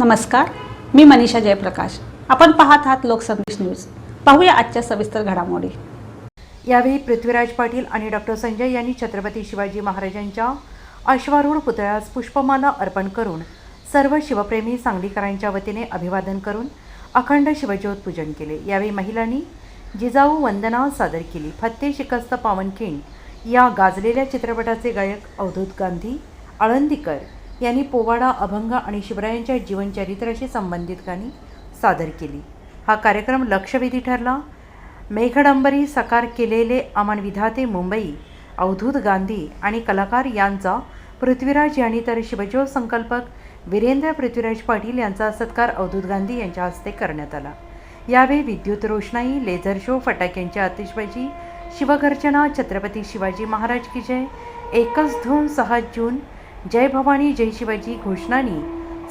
नमस्कार मी मनीषा जयप्रकाश. आपण पाहत आहात लोकसंदेश न्यूज. पाहूया आजच्या सविस्तर घडामोडी. यावेळी पृथ्वीराज पाटील आणि डॉक्टर संजय यांनी छत्रपती शिवाजी महाराजांच्या अश्वारूढ पुतळ्यास पुष्पमाला अर्पण करून सर्व शिवप्रेमी सांगलीकरांच्या वतीने अभिवादन करून अखंड शिवज्योत पूजन केले. यावेळी महिलांनी जिजाऊ वंदना सादर केली. फत्ते शिकस्त पावनखिंड या गाजलेल्या चित्रपटाचे गायक अवधूत गांधी आळंदीकर यांनी पोवाडा अभंग आणि शिवरायांच्या जीवनचरित्राशी संबंधित गाणी सादर केली. हा कार्यक्रम लक्षवेधी ठरला. मेघडंबरी साकार केलेले अमन विधाते मुंबई अवधूत गांधी आणि कलाकार यांचा पृथ्वीराज यांनी तर शिवज्योत संकल्पक वीरेंद्र पृथ्वीराज पाटील यांचा सत्कार अवधूत गांधी यांच्या हस्ते करण्यात आला. यावेळी विद्युत रोषणाई लेझर शो फटाक्यांची आतिषबाजी शिवगर्जना छत्रपती शिवाजी महाराज की जय एकच धून सहा जून जय भवानी जय शिवाजी घोषणांनी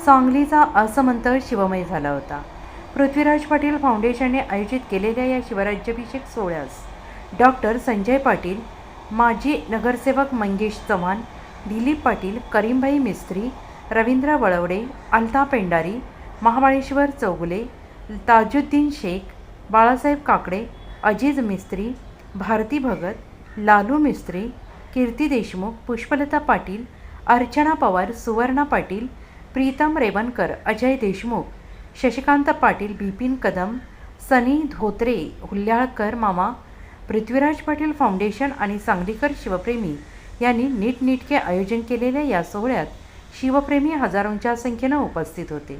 सांगलीचा असमंत शिवमय झाला होता. पृथ्वीराज पाटील फाउंडेशनने आयोजित केलेल्या या शिवराज्याभिषेक सोहळ्यास डॉक्टर संजय पाटील माजी नगरसेवक मंगेश चव्हाण दिलीप पाटील करीमभाई मिस्त्री रवींद्र वळवडे अल्ता पेंडारी महाबळेश्वर चौगुले ताजुद्दीन शेख बाळासाहेब काकडे अजीज मिस्त्री भारती भगत लालू मिस्त्री कीर्ती देशमुख पुष्पलता पाटील अर्चना पवार सुवर्णा पाटील प्रीतम रेवणकर अजय देशमुख शशिकांत पाटील बिपिन कदम सनी धोत्रे हुल्याळकर मामा पृथ्वीराज पाटील फाउंडेशन आणि सांगलीकर शिवप्रेमी यांनी नीटनेटके आयोजन केलेल्या या सोहळ्यात शिवप्रेमी हजारोंच्या संख्येनं उपस्थित होते.